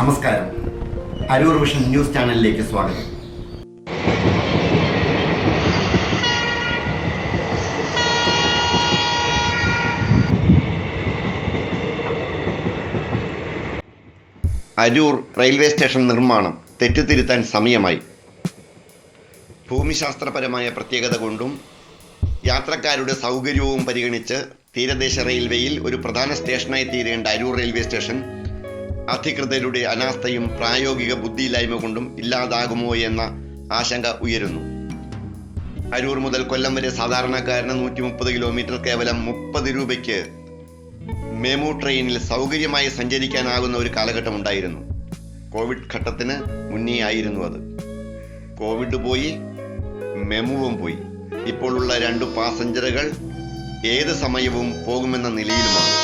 നമസ്കാരം. Aroor vision news ചാനലിലേക്ക് സ്വാഗതം. അരൂർ റെയിൽവേ സ്റ്റേഷൻ നിർമ്മാണം തെറ്റുതിരുത്താൻ സമയമായി. ഭൂമിശാസ്ത്രപരമായ പ്രത്യേകത കൊണ്ടും യാത്രക്കാരുടെ സൗകര്യവും പരിഗണിച്ച് തീരദേശ റെയിൽവേയിൽ ഒരു പ്രധാന സ്റ്റേഷനായി തീരേണ്ട അരൂർ റെയിൽവേ സ്റ്റേഷൻ അധികൃതരുടെ അനാസ്ഥയും പ്രായോഗിക ബുദ്ധിയില്ലായ്മ കൊണ്ടും ഇല്ലാതാകുമോ എന്ന ആശങ്ക ഉയരുന്നു. അരൂർ മുതൽ കൊല്ലം വരെ സാധാരണക്കാരന് നൂറ്റി മുപ്പത് കിലോമീറ്റർ കേവലം മുപ്പത് രൂപയ്ക്ക് മെമു ട്രെയിനിൽ സൗകര്യമായി സഞ്ചരിക്കാനാകുന്ന ഒരു കാലഘട്ടം ഉണ്ടായിരുന്നു. കോവിഡ് ഘട്ടത്തിന് മുന്നേ ആയിരുന്നു അത്. കോവിഡ് പോയി മെമുവും പോയി. ഇപ്പോഴുള്ള രണ്ട് പാസഞ്ചറുകൾ ഏത് സമയവും പോകുമെന്ന നിലയിലുമാണ്.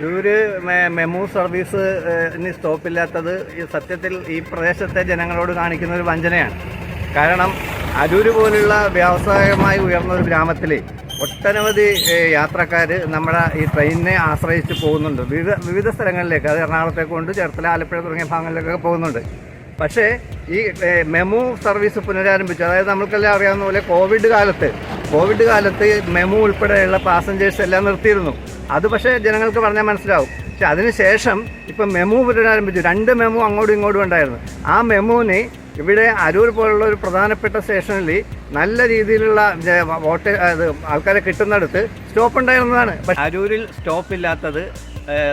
അരൂര് മെ- മെമു സർവീസ് ഇനി സ്റ്റോപ്പില്ലാത്തത് സത്യത്തിൽ ഈ പ്രദേശത്തെ ജനങ്ങളോട് കാണിക്കുന്ന ഒരു വഞ്ചനയാണ്. കാരണം അരൂര് പോലുള്ള വ്യാവസായികമായി ഉയർന്ന ഒരു ഗ്രാമത്തിൽ ഒട്ടനവധി യാത്രക്കാർ നമ്മുടെ ഈ ട്രെയിനിനെ ആശ്രയിച്ച് പോകുന്നുണ്ട്. വിവിധ വിവിധ സ്ഥലങ്ങളിലേക്ക് അത് എറണാകുളത്തേക്ക് കൊണ്ട് ചേർത്തല ആലപ്പുഴ തുടങ്ങിയ ഭാഗങ്ങളിലേക്കൊക്കെ പോകുന്നുണ്ട്. പക്ഷേ ഈ മെമു സർവീസ് പുനരാരംഭിച്ചു. അതായത് നമ്മൾക്കെല്ലാം അറിയാവുന്ന പോലെ കോവിഡ് കാലത്ത് കോവിഡ് കാലത്ത് മെമു ഉൾപ്പെടെയുള്ള പാസഞ്ചേഴ്സ് എല്ലാം നിർത്തിയിരുന്നു. അത് പക്ഷേ ജനങ്ങൾക്ക് പറഞ്ഞാൽ മനസ്സിലാവും. പക്ഷെ അതിനുശേഷം ഇപ്പം മെമു പുനരാരംഭിച്ചു രണ്ട് മെമു അങ്ങോട്ടും ഇങ്ങോട്ടും ഉണ്ടായിരുന്നു. ആ മെമുവിന് ഇവിടെ അരൂർ പോലുള്ള ഒരു പ്രധാനപ്പെട്ട സ്റ്റേഷനിൽ നല്ല രീതിയിലുള്ള വോട്ട് ആൾക്കാരെ കിട്ടുന്നിടത്ത് സ്റ്റോപ്പ് ഉണ്ടായിരുന്നതാണ്. പക്ഷേ അരൂരിൽ സ്റ്റോപ്പ് ഇല്ലാത്തത്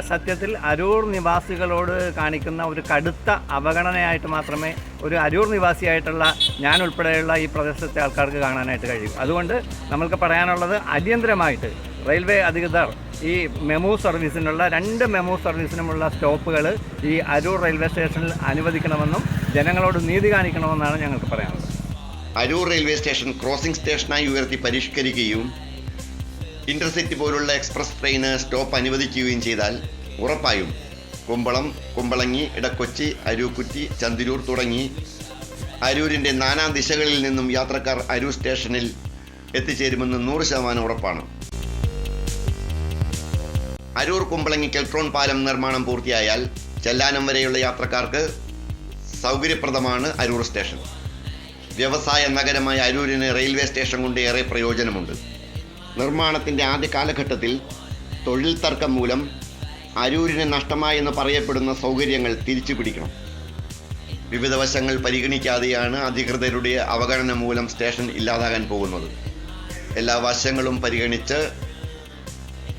സത്യത്തിൽ അരൂർ നിവാസികളോട് കാണിക്കുന്ന ഒരു കടുത്ത അവഗണനയായിട്ട് മാത്രമേ ഒരു അരൂർ നിവാസിയായിട്ടുള്ള ഞാൻ ഉൾപ്പെടെയുള്ള ഈ പ്രദേശത്തെ ആൾക്കാർക്ക് കാണാനായിട്ട് കഴിയും. അതുകൊണ്ട് നമ്മൾക്ക് പറയാനുള്ളത് അടിയന്തരമായിട്ട് റെയിൽവേ അധികൃതർ ഈ മെമു സർവീസിനുള്ള രണ്ട് മെമു സർവീസിനുമുള്ള സ്റ്റോപ്പുകൾ ഈ അരൂർ റെയിൽവേ സ്റ്റേഷനിൽ അനുവദിക്കണമെന്നും ജനങ്ങളോട് നീതി കാണിക്കണമെന്നാണ് ഞങ്ങൾക്ക് പറയാനുള്ളത്. അരൂർ റെയിൽവേ സ്റ്റേഷൻ ക്രോസിംഗ് സ്റ്റേഷനായി ഉയർത്തി പരിഷ്കരിക്കുകയും ഇന്റർസിറ്റി പോലുള്ള എക്സ്പ്രസ് ട്രെയിന് സ്റ്റോപ്പ് അനുവദിക്കുകയും ചെയ്താൽ ഉറപ്പായും കുമ്പളം കുമ്പളങ്ങി ഇടക്കൊച്ചി അരൂക്കുറ്റി ചന്തിരൂർ തുടങ്ങി അരൂരിന്റെ നാനാ ദിശകളിൽ നിന്നും യാത്രക്കാർ അരൂർ സ്റ്റേഷനിൽ എത്തിച്ചേരുമെന്ന് നൂറ് ശതമാനം ഉറപ്പാണ്. അരൂർ കുമ്പളങ്ങി കെൽട്രോൺ പാലം നിർമ്മാണം പൂർത്തിയായാൽ ചെല്ലാനം വരെയുള്ള യാത്രക്കാർക്ക് സൗകര്യപ്രദമാണ് അരൂർ സ്റ്റേഷൻ. വ്യവസായ നഗരമായ അരൂരിന് റെയിൽവേ സ്റ്റേഷൻ കൊണ്ട് ഏറെ പ്രയോജനമുണ്ട്. നിർമ്മാണത്തിന്റെ ആദ്യ കാലഘട്ടത്തിൽ തൊഴിൽ തർക്കം മൂലം അരൂരിന് നഷ്ടമായെന്ന് പറയപ്പെടുന്ന സൗകര്യങ്ങൾ തിരിച്ചു പിടിക്കണം. വിവിധ വശങ്ങൾ പരിഗണിക്കാതെയാണ് അധികൃതരുടെ അവഗണന മൂലം സ്റ്റേഷൻ ഇല്ലാതാകാൻ പോകുന്നത്. എല്ലാ വശങ്ങളും പരിഗണിച്ച്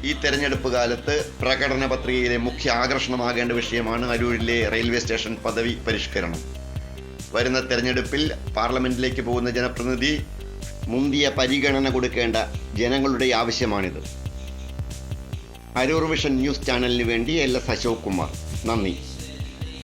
ഈ തെരഞ്ഞെടുപ്പ് കാലത്ത് പ്രകടന പത്രികയിലെ മുഖ്യ ആകർഷണമാകേണ്ട വിഷയമാണ് അരൂരിലെ റെയിൽവേ സ്റ്റേഷൻ പദവി പരിഷ്കരണം. വരുന്ന തെരഞ്ഞെടുപ്പിൽ പാർലമെന്റിലേക്ക് പോകുന്ന ജനപ്രതിനിധി മുന്തിയ പരിഗണന കൊടുക്കേണ്ട ജനങ്ങളുടെ ആവശ്യമാണിത്. അരൂർ വിഷൻ ന്യൂസ് ചാനലിന് വേണ്ടി എൽ എസ് അശോക് കുമാർ. നന്ദി.